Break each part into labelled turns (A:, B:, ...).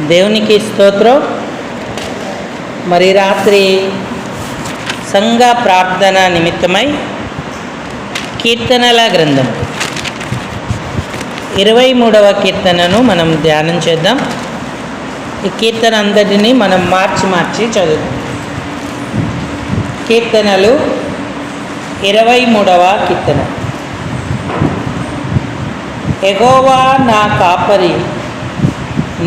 A: దేవునికి స్తోత్రం. మరి రాత్రి సంఘ ప్రార్థన నిమిత్తమై కీర్తనల గ్రంథం. ఇరవై మూడవ కీర్తనను మనం ధ్యానం చేద్దాం. ఈ కీర్తన అందరినీ మనం మార్చి మార్చి చదువుదాం. కీర్తనలు ఇరవై మూడవ కీర్తన. ఎగోవా నా కాపరి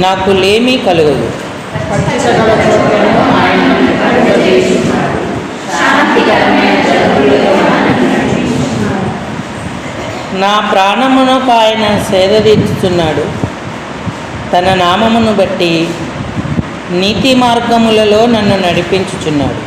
A: నాకు లేమి కలుగదు. నా ప్రాణమునకు ఆయన సేదదీర్చుతున్నాడు తన నామమును బట్టి నీతి మార్గములలో నన్ను నడిపించుచున్నాడు.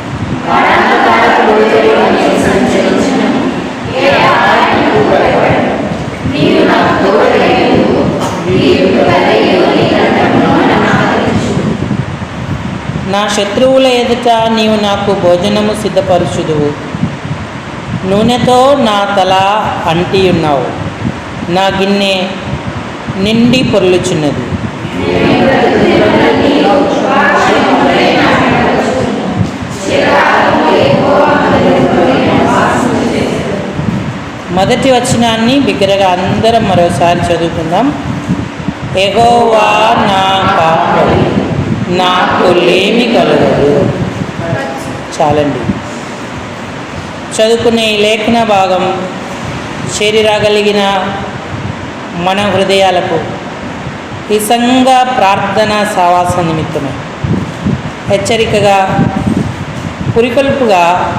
B: నా
A: శత్రువుల ఎదుట నీవు నాకు భోజనము సిద్ధపరుచుదువు. నూనెతో నా తల అంటియున్నావు నా గిన్నె నిండి పొర్లుచున్నది. మొదటి వచనాన్ని బిగ్గరగా అందరం మరోసారి చదువుకుందాం. ఎగోవా నా కాపరి నాకు లేమి కలగదు. చాలండి. చదువుకునే ఈ లేఖన భాగం చేరిరాగలిగిన మన హృదయాలకు ఈ సంఘ ప్రార్థన సావాస నిమిత్తమే. హెచ్చరికగా పురికొల్పుగా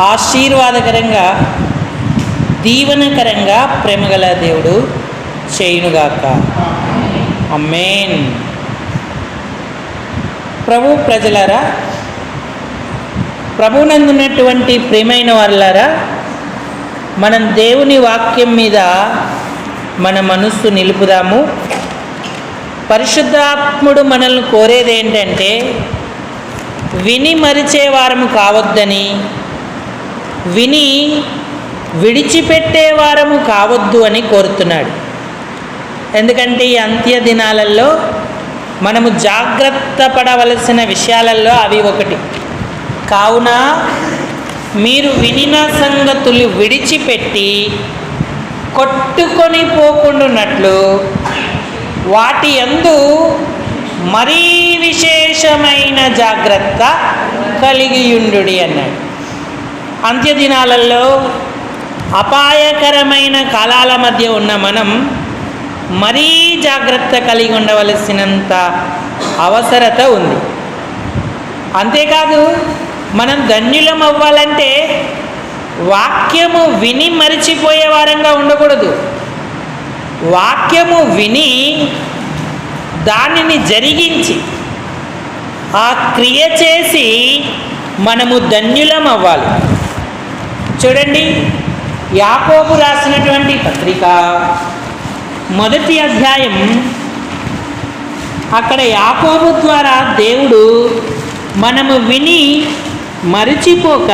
A: ఆశీర్వాదకరంగా దీవనకరంగా ప్రేమగల దేవుడు చేయునుగాక. అమ్మేన్ ప్రభు ప్రజలారా ప్రభునందున్నటువంటి ప్రేమైన వాళ్ళారా మనం దేవుని వాక్యం మీద మన మనస్సు నిలుపుదాము. పరిశుద్ధాత్ముడు మనల్ని కోరేది ఏంటంటే విని మరిచేవారము కావద్దని విని విడిచిపెట్టే వారము కావద్దు అని కోరుతున్నాడు. ఎందుకంటే ఈ అంత్య దినాలలో మనము జాగ్రత్త పడవలసిన విషయాలలో అవి ఒకటి. కావున మీరు వినిన సంగతులు విడిచిపెట్టి కొట్టుకొని పోకుండాన్నట్లు వాటి యందు మరీ విశేషమైన జాగ్రత్త కలిగియుండు అన్నాడు. అంత్యదినాలలో అపాయకరమైన కాలాల మధ్య ఉన్న మనం మరీ జాగ్రత్త కలిగి ఉండవలసినంత అవసరత ఉంది. అంతేకాదు మనం ధన్యులం అవ్వాలంటే వాక్యము విని మరిచిపోయే వారంగా ఉండకూడదు. వాక్యము విని దానిని జరిగించి ఆ క్రియ చేసి మనము ధన్యులం అవ్వాలి. చూడండి యాకోబు రాసినటువంటి పత్రిక మొదటి అధ్యాయం. అక్కడ యాకోబు ద్వారా దేవుడు మనము విని మరిచిపోక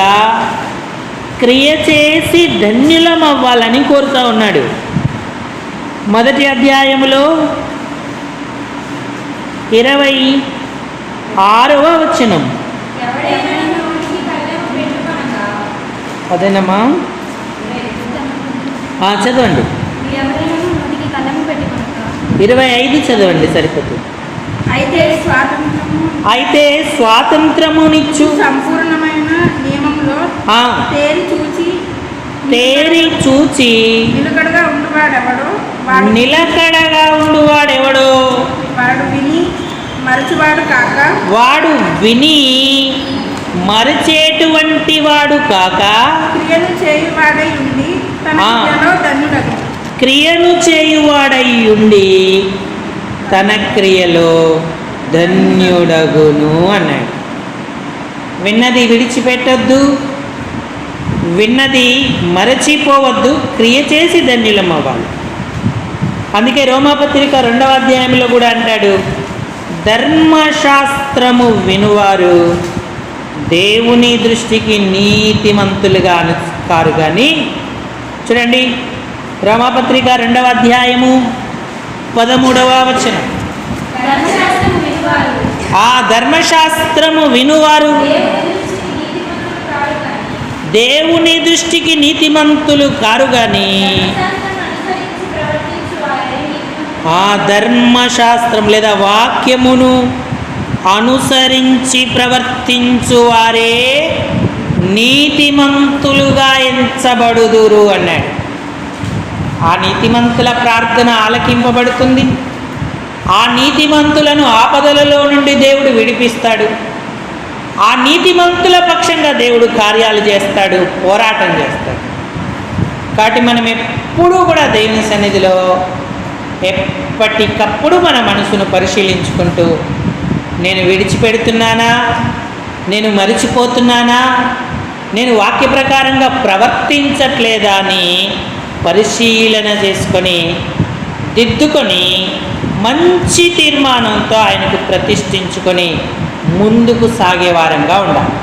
A: క్రియ చేసి ధన్యులం అవ్వాలని కోరుతూ ఉన్నాడు. మొదటి అధ్యాయంలో ఇరవై ఆరవ వచనం. అదేనమ్మా? ఆ, చదవండి. ఇరవై ఐదు చదవండి సరిపోతుంది.
C: అయితే స్వాతంత్రము
A: అయితే స్వాతంత్రమునిచ్చు
C: సంపూర్ణమైన నియమంలో తేరి చూచి
A: తేరి చూచి
C: నిలకడగా ఉండవాడెవడో? వాడు
A: నిలకడగా ఉండువాడెవడో?
C: వాడు విని మరచువాడు కాక
A: వాడు విని మరచేటువంటి వాడు కాక
C: క్రియలు చేయువాడై ఉండి తన ధన్యుడగు.
A: క్రియను చేయువాడై ఉండి తన క్రియలో ధన్యుడగును అన్నాడు. విన్నది విడిచిపెట్టొద్దు విన్నది మరచిపోవద్దు క్రియ చేసి ధన్యులం అవ్వాలి అందుకే రోమాపత్రిక రెండవ అధ్యాయంలో కూడా అంటాడు ధర్మశాస్త్రము వినువారు దేవుని దృష్టికి నీతిమంతులుగా అనుకారు కానీ చూడండి రోమాపత్రిక రెండవ అధ్యాయము పదమూడవ వచనం. ఆ ధర్మశాస్త్రము వినువారు.
D: దేవుని దృష్టికి నీతిమంతులు కారు కానీ
A: ఆ. ధర్మశాస్త్రం లేదా వాక్యమును అనుసరించి ప్రవర్తించు వారే నీతిమంతులుగా ఎంచబడుదురు అన్నాడు. ఆ నీతిమంతుల ప్రార్థన ఆలకింపబడుతుంది. ఆ నీతిమంతులను ఆపదలలో నుండి దేవుడు విడిపిస్తాడు. ఆ నీతిమంతుల పక్షంగా దేవుడు కార్యాలు చేస్తాడు పోరాటం చేస్తాడు. కాబట్టి మనం ఎప్పుడూ కూడా దేవుని సన్నిధిలో ఎప్పటికప్పుడు మన మనసును పరిశీలించుకుంటూ నేను విడిచిపెడుతున్నానా? నేను మరిచిపోతున్నానా? నేను వాక్య ప్రకారంగా ప్రవర్తించట్లేదా అని పరిశీలన చేసుకొని దిద్దుకొని మంచి తీర్మానంతో ఆయనకు ప్రతిష్ఠించుకొని ముందుకు సాగే వారంగా ఉండాలి.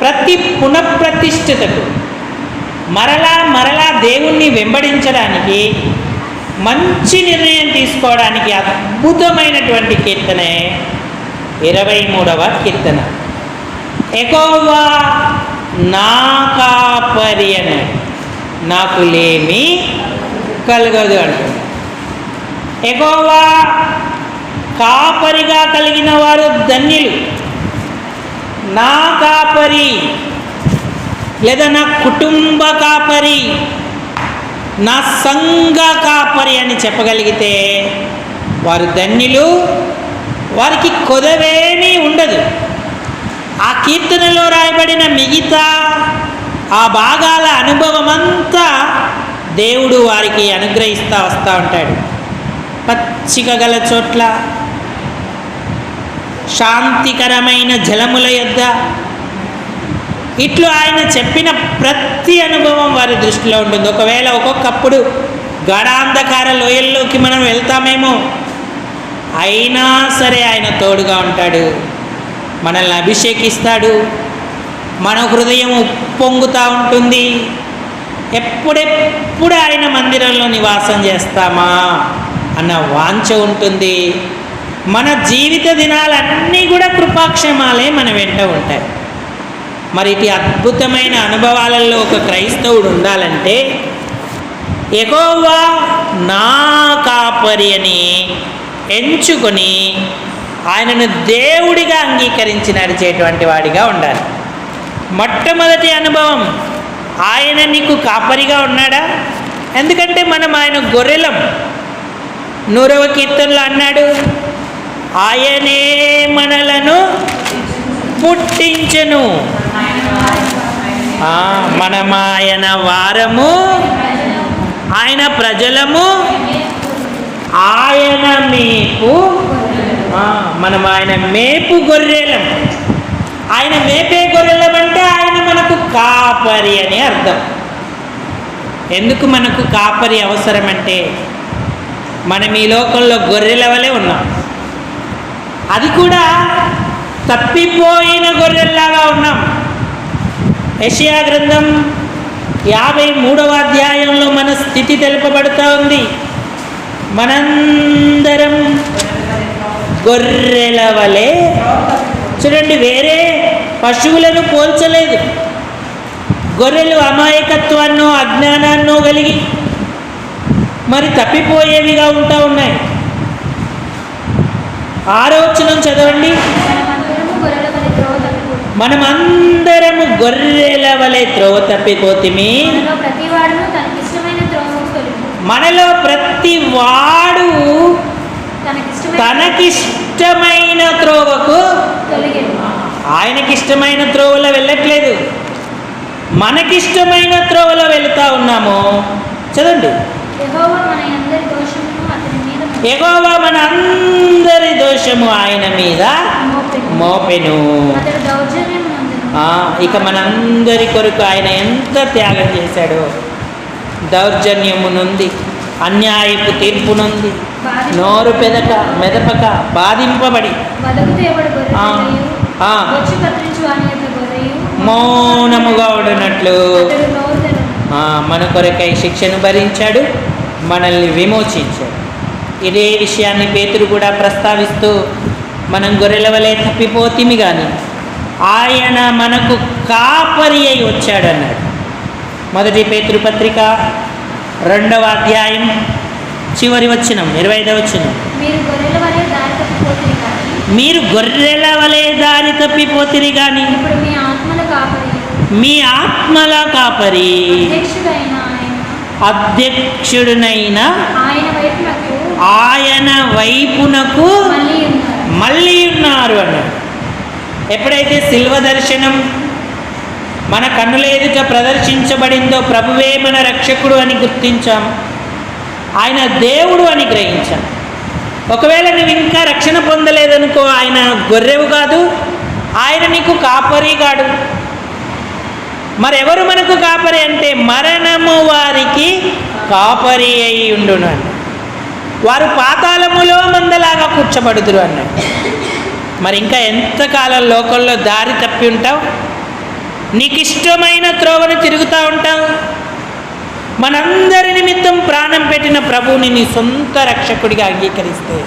A: ప్రతి పునఃప్రతిష్ఠితకు మరలా మరలా దేవుణ్ణి వెంబడించడానికి మంచి నిర్ణయం తీసుకోవడానికి అద్భుతమైనటువంటి కీర్తనే ఇరవై మూడవ కీర్తన. ఎకోవా నా కాపరి అన్నాడు. నాకు లేమి కలగదు అంటుంది ఎగోవా కాపరిగా కలిగిన వారు ధన్యులు. నా కాపరి లేదా నా కుటుంబ కాపరి నా సంఘ కాపరి అని చెప్పగలిగితే వారు ధన్యులు వారికి కొదవేమీ ఉండదు. ఆ కీర్తనలో రాయబడిన మిగతా ఆ భాగాల అనుభవం అంతా దేవుడు వారికి అనుగ్రహిస్తూ వస్తూ ఉంటాడు. పచ్చిక గల చోట్ల శాంతికరమైన జలముల యొద్ద ఇట్లు ఆయన చెప్పిన ప్రతి అనుభవం వారి దృష్టిలో ఉంటుంది. ఒకవేళ ఒక్కొక్కప్పుడు గాఢాంధకార లోయల్లోకి మనం వెళ్తామేమో అయినా సరే ఆయన తోడుగా ఉంటాడు మనల్ని అభిషేకిస్తాడు మన హృదయం ఉప్పొంగుతూ ఉంటుంది. ఎప్పుడెప్పుడు ఆయన మందిరంలో నివాసం చేస్తామా అన్న వాంఛ ఉంటుంది. మన జీవిత దినాలన్నీ కూడా కృపాక్షేమాలే మన వెంట ఉంటాయి. మరి ఇటు అద్భుతమైన అనుభవాలలో ఒక క్రైస్తవుడు ఉండాలంటే ఎగోవా నా కాపరి అని ఎంచుకొని ఆయనను దేవుడిగా అంగీకరించి నడిచేటువంటి వాడిగా ఉండాలి. మొట్టమొదటి అనుభవం ఆయన నీకు కాపరిగా ఉన్నాడా? ఎందుకంటే మనం ఆయన గొర్రెలం. నూరవ కీర్తనలో అన్నాడు ఆయనే మనలను పుట్టించను. ఆ, మనం ఆయన వారము ఆయన ప్రజలము ఆయన మేపు మనం ఆయన మేపు గొర్రెలం. ఆయన మేపే గొర్రెలమంటే ఆయన మనకు కాపరి అని అర్థం. ఎందుకు మనకు కాపరి అవసరం అంటే మనం ఈ లోకంలో గొర్రెల వలె ఉన్నాం. అది కూడా తప్పిపోయిన గొర్రెల్లాగా ఉన్నాం. యషియా గ్రంథం యాభై మూడవ అధ్యాయంలో మన స్థితి తెలుపబడుతూ ఉంది. మనందరం గొర్రెల వలె చూడండి వేరే పశువులను పోల్చలేదు. గొర్రెలు అమాయకత్వాన్నో అజ్ఞానాన్నో కలిగి మరి తప్పిపోయేవిగా ఉంటా ఉన్నాయి. ఆరోచనం చదవండి.
D: మనమందరము గొర్రెల వలె త్రోవ
A: తప్పిపోతిమి.
D: మనలో
A: ప్రతి వాడు
D: తనకిష్టమైన
A: తనకిష్టమైన త్రోవకు
D: తొలగెను
A: ఆయనకిష్టమైన త్రోవలో వెళ్ళట్లేదు. మనకిష్టమైన త్రోవలో వెళుతూ ఉన్నాము.
D: మీద
A: ఎగోవా మన అందరి దోషము ఆయన మీద
D: మోపెను.
A: ఇక మనందరి కొరకు ఆయన ఎంత త్యాగం చేశాడో. దౌర్జన్యము నుండి అన్యాయపు తీర్పు నుండి నోరు పెదక మెదపక బాధింపబడి మౌనముగా. ఆ, మన కొరకై శిక్షను భరించాడు మనల్ని విమోచించాడు. ఇదే విషయాన్ని పేతురు కూడా ప్రస్తావిస్తూ మనం గొర్రెల వలె తప్పిపోతిమి కానీ ఆయన మనకు కాపరి అయి వచ్చాడు అన్నాడు మొదటి పేతృపత్రిక రెండవ అధ్యాయం చివరి వచ్చినం ఇరవై ఐదవ వచ్చినం
D: మీరు గొర్రెల వలె దారి
A: తప్పిపోతిరి కానీ
D: మీ ఆత్మల కాపరి
A: అధ్యక్షుడునైన
D: ఆయన వైపునకు మళ్ళీ ఉన్నారు
A: అన్నాడు. ఎప్పుడైతే శిల్వ దర్శనం మన కన్నుల ఎదుట ప్రదర్శించబడిందో ప్రభువే మన రక్షకుడు అని గుర్తించాం ఆయన దేవుడు అని గ్రహించాం ఒకవేళ నువ్వు ఇంకా రక్షణ పొందలేదనుకో ఆయన గొర్రెవు కాదు ఆయన నీకు కాపరి కాడు మరెవరు మనకు కాపరి అంటే మరణము వారికి కాపరి అయి ఉండును అని వారు పాతాళములో మందలాగా కూర్చబడుదురు అన్నాడు. మరి ఇంకా ఎంతకాలం లోకంలో దారి తప్పి ఉంటావు? నీకు ఇష్టమైన త్రోవను తిరుగుతూ ఉంటావు మనందరి నిమిత్తం ప్రాణం పెట్టిన ప్రభువుని నీ సొంత రక్షకుడిగా అంగీకరిస్తే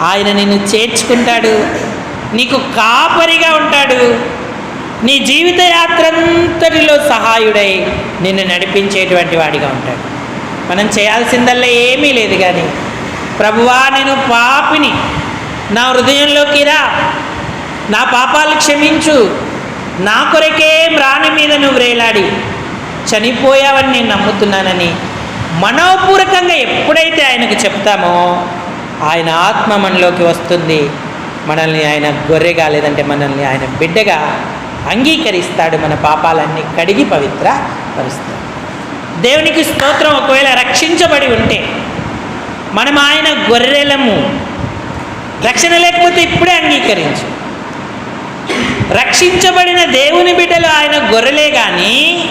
A: ఆయన నిన్ను చేర్చుకుంటాడు. నీకు కాపరిగా ఉంటాడు. నీ జీవిత యాత్రంతటిలో సహాయుడై నిన్ను నడిపించేటువంటి వాడిగా ఉంటాడు. మనం చేయాల్సిందల్లా ఏమీ లేదు కానీ ప్రభువా నేను పాపిని. నా హృదయంలోకి రా. నా పాపాలు క్షమించు. నా కొరకే ప్రాణి మీద నువ్వు వేలాడి చనిపోయావని నేను నమ్ముతున్నానని మనోపూర్వకంగా ఎప్పుడైతే ఆయనకు చెప్తామో ఆయన ఆత్మ మనలోకి వస్తుంది. మనల్ని ఆయన గొర్రెగా లేదంటే మనల్ని ఆయన బిడ్డగా అంగీకరిస్తాడు. మన పాపాలన్నీ కడిగి పవిత్ర పరుస్తాడు దేవునికి స్తోత్రం ఒకవేళ రక్షించబడి ఉంటే మనం ఆయన గొర్రెలము. రక్షణ లేకపోతే ఇప్పుడే అంగీకరించు. రక్షించబడిన దేవుని బిడ్డలు ఆయన గొర్రెలే కానీ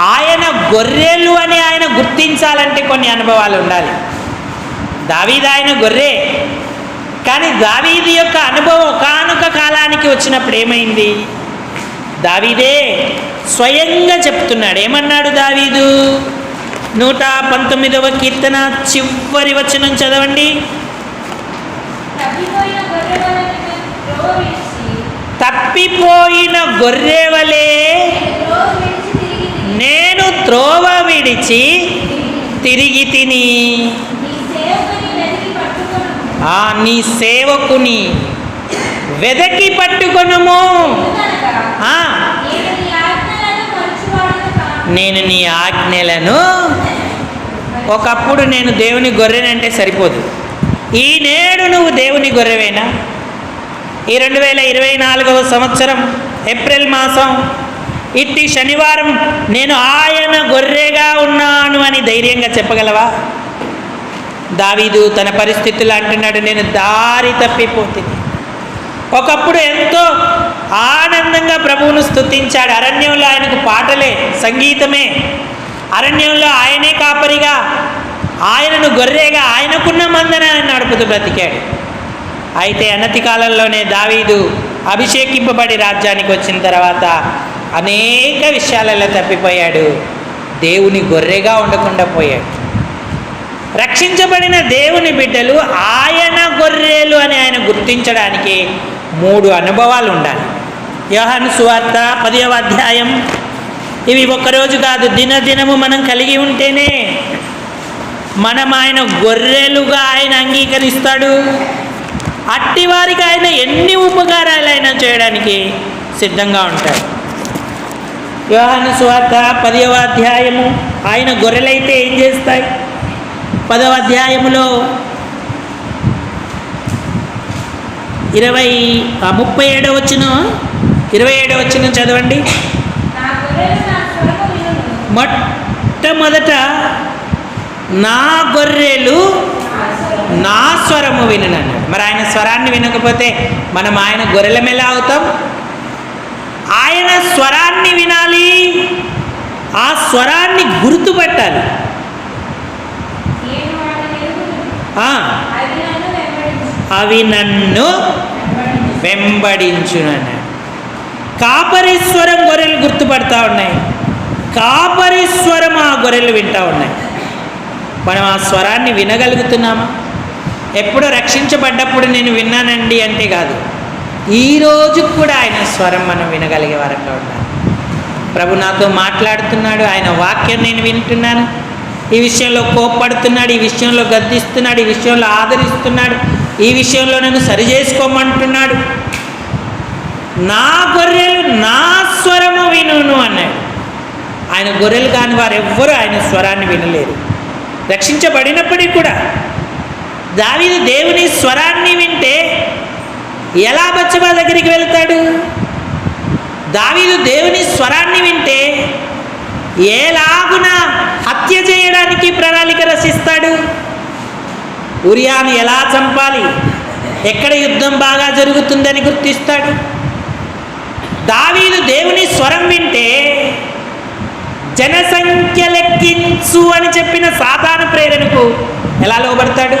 A: ఆయన గొర్రెలు అని ఆయన గుర్తించాలంటే కొన్ని అనుభవాలు ఉండాలి. దావీదు ఆయన గొర్రె. కానీ దావీది యొక్క అనుభవం ఒకనొక కాలానికి వచ్చినప్పుడు ఏమైంది? దావీదే స్వయంగా చెప్తున్నాడు. ఏమన్నాడు దావీదు? నూట పంతొమ్మిదవ కీర్తన చివరి వచనం చదవండి.
D: తప్పిపోయిన గొర్రె వలె
A: నేను త్రోవ విడిచి తిరిగి తిని. ఆ నీ సేవకుని వెదకి పట్టుకొనుము.
D: నేను నీ ఆజ్ఞలను
A: నేను నీ ఆజ్ఞలను ఒకప్పుడు నేను దేవుని గొర్రెనంటే సరిపోదు. ఈ నేడు నువ్వు దేవుని గొర్రెవేనా? ఈ రెండు వేల ఇరవై నాలుగవ సంవత్సరం ఏప్రిల్ మాసం. ఇట్టి శనివారం నేను ఆయన గొర్రెగా ఉన్నాను అని ధైర్యంగా చెప్పగలవా? దావీదు తన పరిస్థితులు అంటున్నాడు నేను దారి తప్పిపోతుంది. ఒకప్పుడు ఎంతో ఆనందంగా ప్రభువును స్తుతించాడు. అరణ్యంలో ఆయనకు పాటలే సంగీతమే. అరణ్యంలో ఆయనే కాపరిగా ఆయనను గొర్రెగా ఆయనకున్న మందన నడుపుతూ బ్రతికాడు. అయితే అనతి కాలంలోనే దావీదు అభిషేకింపబడి రాజ్యానికి వచ్చిన తర్వాత అనేక విషయాలలో తప్పిపోయాడు. దేవుని గొర్రెగా ఉండకుండా పోయాడు. రక్షించబడిన దేవుని బిడ్డలు ఆయన గొర్రెలు అని ఆయన గుర్తించడానికి మూడు అనుభవాలు ఉండాలి. యోహాను సువార్త పదవ అధ్యాయం. ఇవి ఒక్కరోజు కాదు దినదినము మనం కలిగి ఉంటేనే మనం ఆయన గొర్రెలుగా ఆయన అంగీకరిస్తాడు. అట్టి వారికి ఆయన ఎన్ని ఉపకారాలైనా చేయడానికి సిద్ధంగా ఉంటాడు. వ్యవహాన సువార్త పదవ అధ్యాయము ఆయన గొర్రెలైతే ఏం చేస్తాయి? పదవ అధ్యాయములో ఇరవై ఆ, ముప్పై ఏడవ వచ్చిన ఇరవై ఏడవ వచ్చిన చదవండి. మొట్టమొదట నా గొర్రెలు
D: నా స్వరము
A: వినను మరి ఆయన స్వరాన్ని వినకపోతే మనం ఆయన గొర్రెలం ఎలా అవుతాం? ఆయన స్వరాన్ని వినాలి. ఆ స్వరాన్ని గుర్తుపట్టాలి.
D: అవి నన్ను.
A: వెంబడించునన్నాడు కాపరీశ్వరం గొర్రెలు గుర్తుపడతా ఉన్నాయి. కాపరీశ్వరం ఆ గొర్రెలు వింటా ఉన్నాయి. మనం ఆ స్వరాన్ని వినగలుగుతున్నామా? ఎప్పుడో రక్షించబడ్డప్పుడు నేను విన్నానండి అంటే కాదు. ఈ రోజు కూడా ఆయన స్వరం మనం వినగలిగే వారంగా ఉండాలి. ప్రభు నాతో మాట్లాడుతున్నాడు ఆయన వాక్యం నేను వింటున్నాను. ఈ విషయంలో కోప్పడుతున్నాడు ఈ విషయంలో గద్దిస్తున్నాడు ఈ విషయంలో ఆదరిస్తున్నాడు ఈ విషయంలో నన్ను సరి చేసుకోమంటున్నాడు నా గొర్రెలు నా స్వరము వినును అన్నాడు. ఆయన గొర్రెలు కాని వారు ఎవ్వరూ ఆయన స్వరాన్ని వినలేరు. రక్షించబడినప్పటికీ కూడా దావీదు దేవుని స్వరాన్ని వింటే ఎలా బచ్చబా దగ్గరికి వెళ్తాడు? దావీదు దేవుని స్వరాన్ని వింటే ఏలాగున హత్య చేయడానికి ప్రణాళిక రచిస్తాడు? ఉరియాను ఎలా చంపాలి? ఎక్కడ యుద్ధం బాగా జరుగుతుందని గుర్తిస్తాడు? దావీదు దేవుని స్వరం వింటే జనసంఖ్య లెక్కించు అని చెప్పిన సాధారణ ప్రేరణకు ఎలా లోబడతాడు?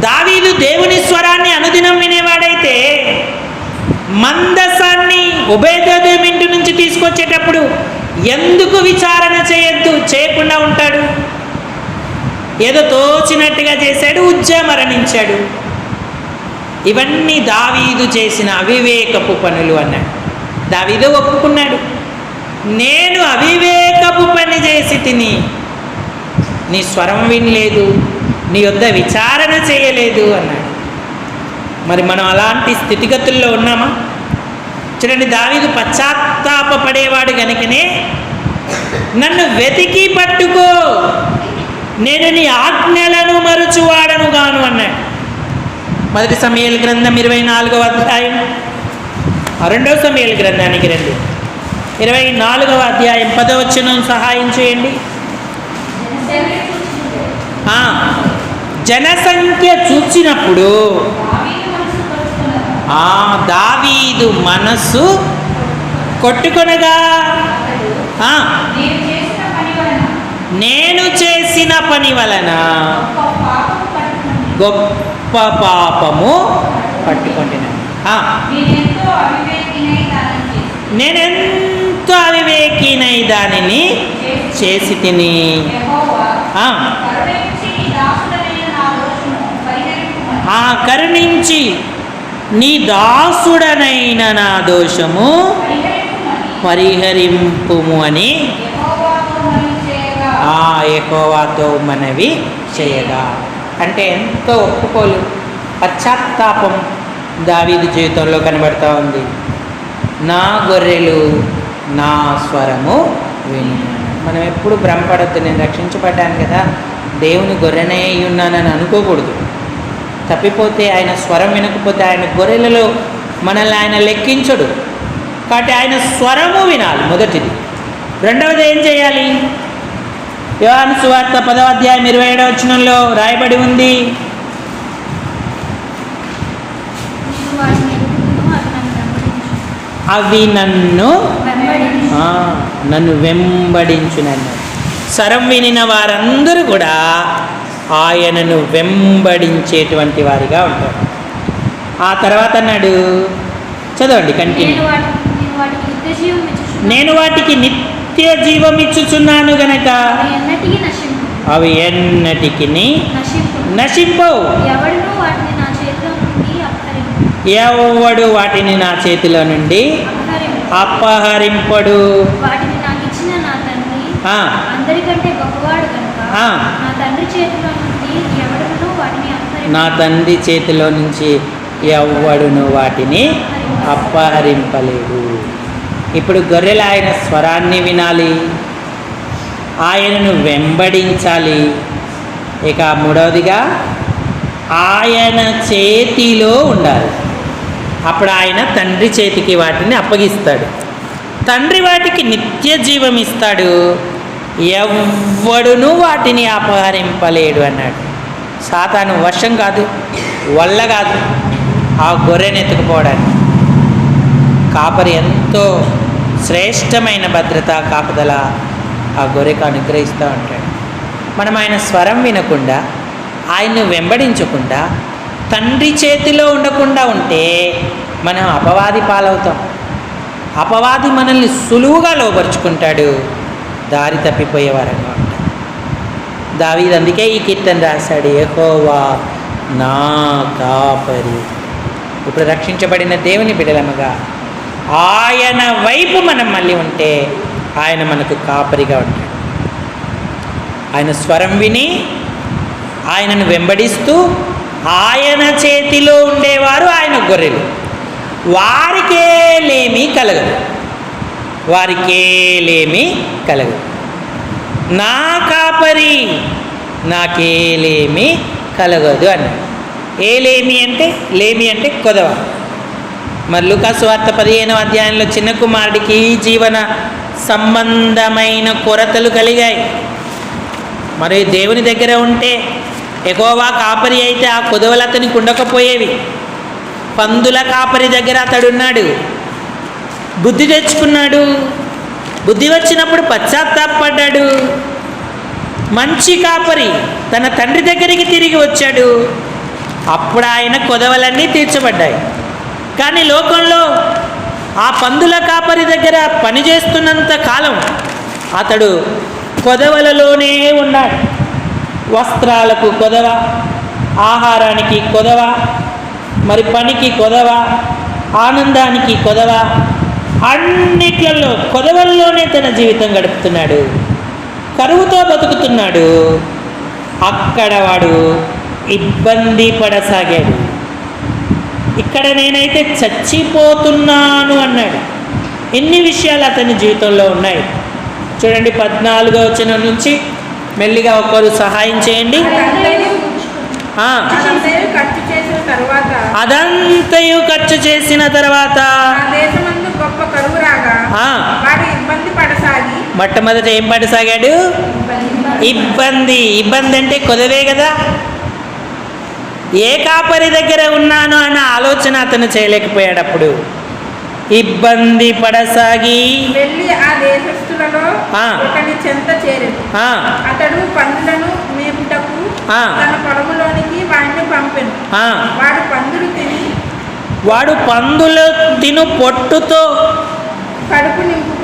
A: దావీదు దేవుని స్వరాన్ని అనుదినం వినేవాడైతే మందసాన్ని ఉభయదేవం ఇంటి నుంచి తీసుకొచ్చేటప్పుడు ఎందుకు విచారణ చేయొద్దు చేయకుండా ఉంటాడు? ఏదో తోచినట్టుగా చేశాడు ఉజ్జా మరణించాడు. ఇవన్నీ దావీదు చేసిన అవివేకపు పనులు అన్నాడు. దావీదు ఒప్పుకున్నాడు. నేను అవివేకపు పని చేసి తిని నీ స్వరం వినలేదు. నీ యొద్ద విచారణ చేయలేదు అన్నాడు. మరి మనం అలాంటి స్థితిగతుల్లో ఉన్నామా? చూడండి దావీదు పశ్చాత్తాపపడేవాడు గనుకనే నన్ను వెతికి పట్టుకో నేను నీ ఆజ్ఞలను మరుచువాడను గాను అన్నాడు. మొదటి సమయాల గ్రంథం ఇరవై నాలుగవ అధ్యాయం. రెండవ సమయాల గ్రంథానికి రండి. ఇరవై నాలుగవ అధ్యాయం పదవచనం సహాయం చేయండి. జనసంఖ్య చూచినప్పుడు ఆ దావీదు మనస్సు కొట్టుకొనగా ఆ,
D: నేను చేసిన పని వలన గొప్ప పాపము పట్టుకుంది.
A: పట్టుకుంటున్నాను
D: నేనెంతో అవివేకినై
A: దానిని చేసి తిని
D: యెహోవా
A: ఆ,
D: కరుణించి నీ దాసుడనైన నా దోషము పరిహరింపుమని
A: ఆ కరుణించి నీ దాసుడనైన నా దోషము పరిహరింపుము అని ఆ ఎకోవాతో మనవి చేయగా. అంటే ఎంతో ఒప్పుకోలు. పశ్చాత్తాపం దావీదు జీవితంలో కనబడతా ఉంది. నా గొర్రెలు నా స్వరము విను. మనం ఎప్పుడు భ్రమపడద్దు. నేను రక్షించబడ్డాను కదా. దేవుని గొర్రెనే అయి ఉన్నానని అనుకోకూడదు. తప్పిపోతే ఆయన స్వరం వినకపోతే ఆయన గొర్రెలలో మనల్ని ఆయన లెక్కించడు. కాబట్టి ఆయన స్వరము వినాలి మొదటిది. రెండవది ఏం చేయాలి? యోహాను సువార్త పదవ అధ్యాయం ఇరవై ఏడవ వచనంలో రాయబడి ఉంది.
B: అవి నన్ను
A: నన్ను
B: వెంబడించు.
A: నన్ను వెంబడించునన్ను స్వరం వినిన వారందరూ కూడా ఆయనను వెంబడించేటువంటి వారిగా ఉంటారు ఆ తర్వాత అన్నాడు చదవండి కంటిన్యూ
B: నేను వాటికి నిత్య జీవం ఇచ్చుచున్నాను.
A: గనక
B: అవి ఎన్నటికీ
A: నశింపవు
B: ఎవడునూ వాటిని నా చేతిలో నుండి అపహరింపు
A: ఎవడు వాటిని నా చేతిలో నుండి
B: అపహరింపు
A: అపహరింపడు
B: వాటిని నాకు ఇచ్చిన నా తండ్రి
A: ఆ,
B: అందరికంటే గొప్పవాడు కనుక
A: ఆ.
B: నా తండ్రి చేతిలో నుండి ఎవడునూ వాటిని అపహరింపు
A: నా తండ్రి చేతిలో నుంచి ఎవ్వడును వాటిని అపహరింపలేడు ఇప్పుడు గొర్రెలు ఆయన స్వరాన్ని వినాలి. ఆయనను వెంబడించాలి. ఇక మూడవదిగా ఆయన చేతిలో ఉండాలి. అప్పుడు ఆయన తండ్రి చేతికి వాటిని అప్పగిస్తాడు. తండ్రి వాటికి నిత్య జీవం ఇస్తాడు. ఎవ్వడును వాటిని అపహరింపలేడు అన్నాడు. సాతాను వర్షం కాదు వల్ల కాదు ఆ గొర్రెని ఎత్తుకుపోవడానికి. కాపరి ఎంతో శ్రేష్టమైన భద్రత కాపుదల ఆ గొర్రెకు అనుగ్రహిస్తూ ఉంటాడు. మనం ఆయన స్వరం వినకుండా ఆయన్ను వెంబడించకుండా తండ్రి చేతిలో ఉండకుండా ఉంటే మనం అపవాది పాలవుతాం. అపవాది మనల్ని సులువుగా లోపరుచుకుంటాడు దారి తప్పిపోయేవారంగా ఉంటాం దావీదు అందుకే ఈ కీర్తన రాశాడు యెహోవా నా కాపరి. ఇప్పుడు రక్షించబడిన దేవుని బిడలముగా ఆయన వైపు మనం మళ్ళీ ఉంటే ఆయన మనకు కాపరిగా ఉంటాడు. ఆయన స్వరం విని ఆయనను వెంబడిస్తూ ఆయన చేతిలో ఉండేవారు ఆయన గొర్రెలు. వారికేలేమి కలగదు. వారికేలేమి కలగదు నా కాపరి నాకేలేమి కలగదు అన్నాడు. ఏలేమి అంటే లేమి అంటే కొదవ. మరి లుకాసు వార్త పదిహేనవ అధ్యాయంలో చిన్న కుమారుడికి జీవన సంబంధమైన కొరతలు కలిగాయి. మరి దేవుని దగ్గర ఉంటే ఎగోవా కాపరి అయితే ఆ కొదవలు అతనికి ఉండకపోయేవి. పందుల కాపరి దగ్గర అతడున్నాడు. బుద్ధి తెచ్చుకున్నాడు. బుద్ధి వచ్చినప్పుడు పశ్చాత్తాపడ్డాడు. మంచి కాపరి తన తండ్రి దగ్గరికి తిరిగి వచ్చాడు. అప్పుడు ఆయన కొదవలన్నీ తీర్చబడ్డాయి. కానీ లోకంలో ఆ పందుల కాపరి దగ్గర పనిచేస్తున్నంత కాలం అతడు కొదవలలోనే ఉన్నాడు. వస్త్రాలకు కొదవ ఆహారానికి కొదవ మరి పనికి కొదవ ఆనందానికి కొదవ అన్నిట్లలో కొదవల్లోనే తన జీవితం గడుపుతున్నాడు. కరువుతో బతుకుతున్నాడు. అక్కడ వాడు ఇబ్బంది పడసాగాడు. ఇక్కడ నేనైతే చచ్చిపోతున్నాను అన్నాడు. ఎన్ని విషయాలు అతని జీవితంలో ఉన్నాయి? చూడండి పద్నాలుగో వచనం నుంచి మెల్లిగా ఒకరు సహాయం చేయండి.
C: అదంతయు ఖర్చు చేసిన తరువాత
A: మొట్టమొదట ఏం పడసాగాడు? ఇబ్బంది ఇబ్బంది. అంటే కొదవే కదా. ఏ కాపరి దగ్గర ఉన్నాను అన్న ఆలోచన అతను చేయలేకపోయాడు అప్పుడు ఇబ్బంది పడసాగి.
C: వెళ్ళి ఆ దేశస్థులలో. ఒకని చెంత అతడు పందులను మేపుటకు. తన పొలములోనికి వాడిని పంపెను. వాడు పందులు తిని
A: వాడు పందుల తిను పొట్టుతో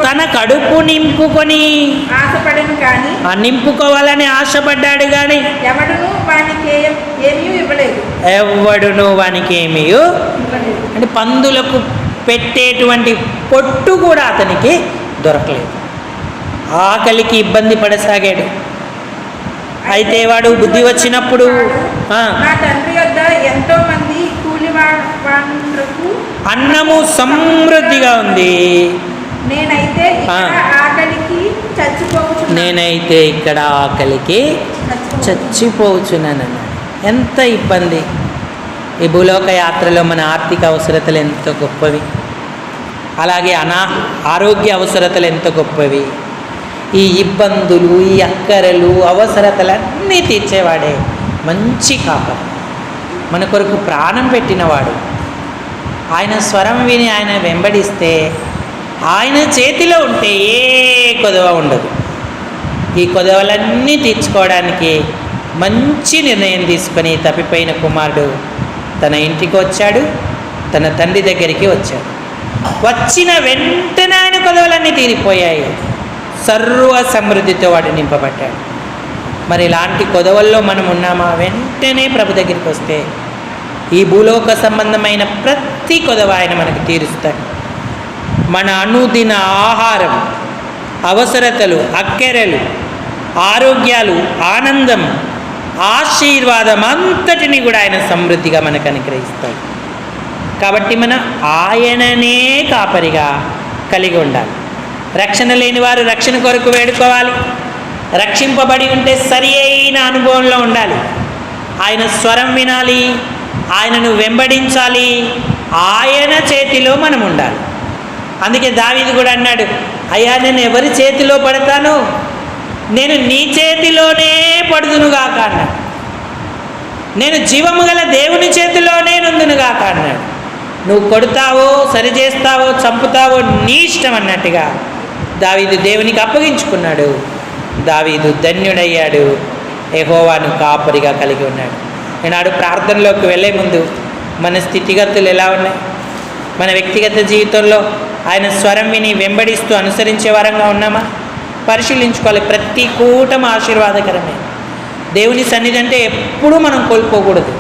A: తన కడుపు నింపుకొని
C: ఆశపడను కానీ
A: నింపుకోవాలని ఆశపడ్డాడు కానీ
C: ఎవడును వానికి ఏమీ ఇవ్వలేదు.
A: ఎవడును వానికి ఏమీ అంటే పందులకు పెట్టేటువంటి పొట్టు కూడా అతనికి దొరకలేదు. ఆకలికి ఇబ్బంది పడసాగాడు. అయితే వాడు బుద్ధి వచ్చినప్పుడు
C: ఎంతో మంది
A: అన్నము సమృద్ధిగా ఉంది.
C: నేనైతే ఇక్కడ ఆకలికి చచ్చిపోవచ్చు
A: నేనైతే ఇక్కడ ఆకలికి చచ్చిపోవచ్చున్నాను. ఎంత ఇబ్బంది. ఈ భూలోక యాత్రలో మన ఆర్థిక అవసరతలు ఎంత గొప్పవి. అలాగే అనా ఆరోగ్య అవసరతలు ఎంత గొప్పవి. ఈ ఇబ్బందులు ఈ అక్కరలు అవసరతలన్నీ తీర్చేవాడే. మంచి కాపరి. మన కొరకు ప్రాణం పెట్టినవాడు. ఆయన స్వరం విని ఆయన వెంబడిస్తే ఆయన చేతిలో ఉంటే ఏ కొదవ ఉండదు. ఈ కొదవలన్నీ తీర్చుకోవడానికి మంచి నిర్ణయం తీసుకొని తప్పిపోయిన కుమారుడు తన ఇంటికి వచ్చాడు తన తండ్రి దగ్గరికి వచ్చాడు. వచ్చిన వెంటనే ఆయన కొదవలన్నీ తీరిపోయాయి. సర్వ సమృద్ధితో వాడు నింపబడ్డాడు. మరి ఇలాంటి కొదవల్లో మనం ఉన్నామా? వెంటనే ప్రభు దగ్గరికి వస్తే ఈ భూలోక సంబంధమైన ప్రతి కొదవ ఆయన మనకు తీరుస్తాడు. మన అనుదిన ఆహారం అవసరతలు అక్కెరలు ఆరోగ్యాలు ఆనందం ఆశీర్వాదం అంతటిని కూడా ఆయన సమృద్ధిగా మనకు అనుగ్రహిస్తాడు. కాబట్టి మన ఆయననే కాపరిగా కలిగి ఉండాలి. రక్షణ లేని వారు రక్షణ కొరకు వేడుకోవాలి. రక్షింపబడి ఉంటే సరి అయిన అనుభవంలో ఉండాలి. ఆయన స్వరం వినాలి. ఆయనను వెంబడించాలి. ఆయన చేతిలో మనం ఉండాలి. అందుకే దావీదు కూడా అన్నాడు అయ్యా నేను ఎవరి చేతిలో పడతాను? నేను నీ చేతిలోనే పడుదునుగాక అన్నాడు. నేను జీవము గల దేవుని చేతిలోనే నుందునుగాక అన్నాడు. నువ్వు కొడతావో సరి చేస్తావో చంపుతావో నీ ఇష్టం అన్నట్టుగా దావీదు దేవునికి అప్పగించుకున్నాడు. దావీదు ధన్యుడయ్యాడు. ఎహోవాను కాపరిగా కలిగి ఉన్నాడు. ఈనాడు ప్రార్థనలోకి వెళ్ళే ముందు మన స్థితిగతులు ఎలా ఉన్నాయి? మన వ్యక్తిగత జీవితంలో ఆయన స్వరం విని వెంబడిస్తూ అనుసరించే వారంగా ఉన్నామా? పరిశీలించుకోవాలి. ప్రతి కూటం ఆశీర్వాదకరమే. దేవుని సన్నిధి అంటే ఎప్పుడూ మనం కోల్పోకూడదు.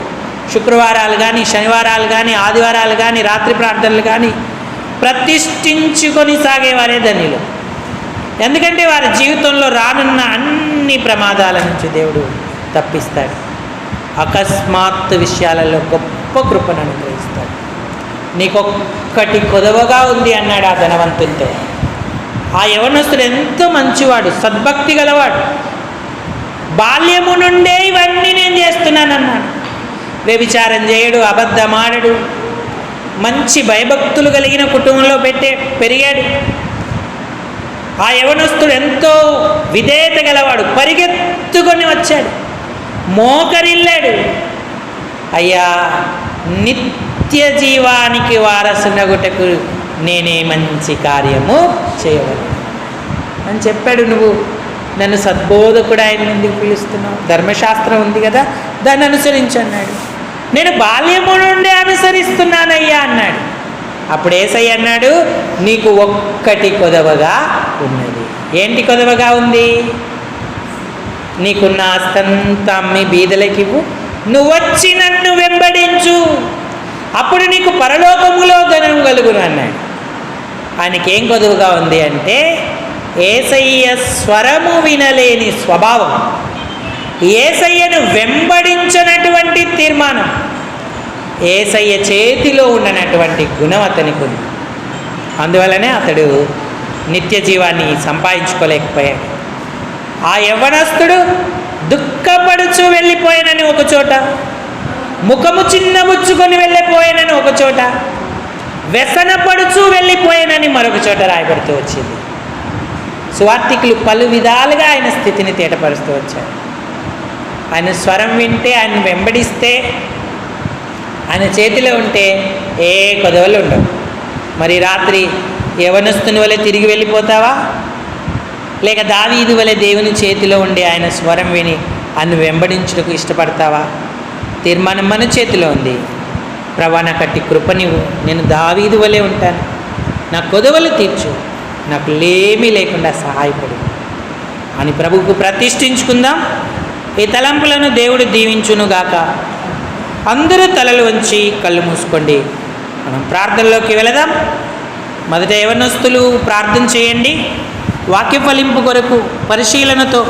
A: శుక్రవారాలు కానీ శనివారాలు కానీ ఆదివారాలు కానీ రాత్రి ప్రార్థనలు కానీ ప్రతిష్ఠించుకొని సాగేవారే ధన్యులు. ఎందుకంటే వారి జీవితంలో రానున్న అన్ని ప్రమాదాల నుంచి దేవుడు తప్పిస్తాడు. అకస్మాత్ విషయాలలో గొప్ప కృపను అనుగ్రహిస్తాడు. నీకొక్కటి కొదవగా ఉంది అన్నాడు ఆ ధనవంతులతో ఆ యవనస్తుడు ఎంతో మంచివాడు సద్భక్తి గలవాడు. బాల్యము నుండే ఇవన్నీ నేను చేస్తున్నానన్నాడు. వ్యభిచారం చేయడు అబద్ధమాడడు. మంచి భయభక్తులు కలిగిన కుటుంబంలో పెట్టే పెరిగాడు. ఆ యవనస్తుడు ఎంతో విధేయత గలవాడు పరిగెత్తుకొని వచ్చాడు. మోకరిల్లాడు. అయ్యా నిత్య జీవానికి వారసునగుటకు నేనే మంచి కార్యము చేయవలను. అని చెప్పాడు నువ్వు. నన్ను సద్బోధకుడు ఆయన ఎందుకు పిలుస్తున్నావు? ధర్మశాస్త్రం ఉంది కదా దాన్ని అనుసరించు అన్నాడు. నేను బాల్యము నుండి అనుసరిస్తున్నానయ్యా అన్నాడు. అప్పుడు ఏసయ్య అన్నాడు నీకు ఒక్కటి కొదవగా ఉన్నది. ఏంటి కొదవగా ఉంది? నీకున్న ఆస్తంతా అమ్మి బీదలకివ్వు. నువ్వొచ్చి నన్ను వెంబడించు. అప్పుడు నీకు పరలోకములో ధనం కలుగును అన్నాడు ఆయనకి ఏం కొదువుగా ఉంది అంటే ఏసయ్య స్వరము వినలేని స్వభావం. ఏసయ్యను వెంబడించినటువంటి తీర్మానం. ఏసయ్య చేతిలో ఉండనటువంటి గుణం అతనికి ఉంది. అందువలనే అతడు నిత్య జీవాన్ని సంపాదించుకోలేకపోయాడు. ఆ యవ్వనస్తుడు దుఃఖపడుచు వెళ్ళిపోయానని ఒక చోట ముఖము చిన్నముచ్చుకొని వెళ్ళిపోయానని ఒక చోట వ్యసనపడుచు వెళ్ళిపోయానని మరొక చోట రాయబడుతూ వచ్చింది. సువార్థికులు పలు విధాలుగా ఆయన స్థితిని తేటపరుస్తూ వచ్చారు. ఆయన స్వరం వింటే ఆయన వెంబడిస్తే ఆయన చేతిలో ఉంటే ఏ కొదవలు ఉండవు. మరి రాత్రి యవనస్తుని వలె తిరిగి వెళ్ళిపోతావా? లేక దావీదు వలె దేవుని చేతిలో ఉండి ఆయన స్వరం విని ఆయన వెంబడించుటకు ఇష్టపడతావా? తీర్మానం మన చేతిలో ఉంది. ప్రభా నాకట్టి కట్టి కృపనివ్వు. నేను దావీదు వలె ఉంటాను. నా కొదవలు తీర్చు. నాకు లేమీ లేకుండా సహాయపడు. అని ప్రభువుకు ప్రతిష్ఠించుకుందాం. ఈ తలంపులను దేవుడు దీవించునుగాక. అందరూ తలలు వంచి కళ్ళు మూసుకోండి. మనం ప్రార్థనలోకి వెళదాం. మొదట యవనస్తులు ప్రార్థన చేయండి. వాక్య ఫలింపు కొరకు పరిశీలనతో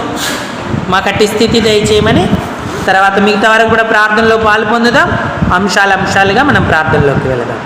A: మాకట్టి స్థితి దయచేయమని తర్వాత మిగతా వరకు కూడా ప్రార్థనలో పాల్పొందుదాం అంశాలు అంశాలుగా మనం ప్రార్థనలోకి వెళదాం.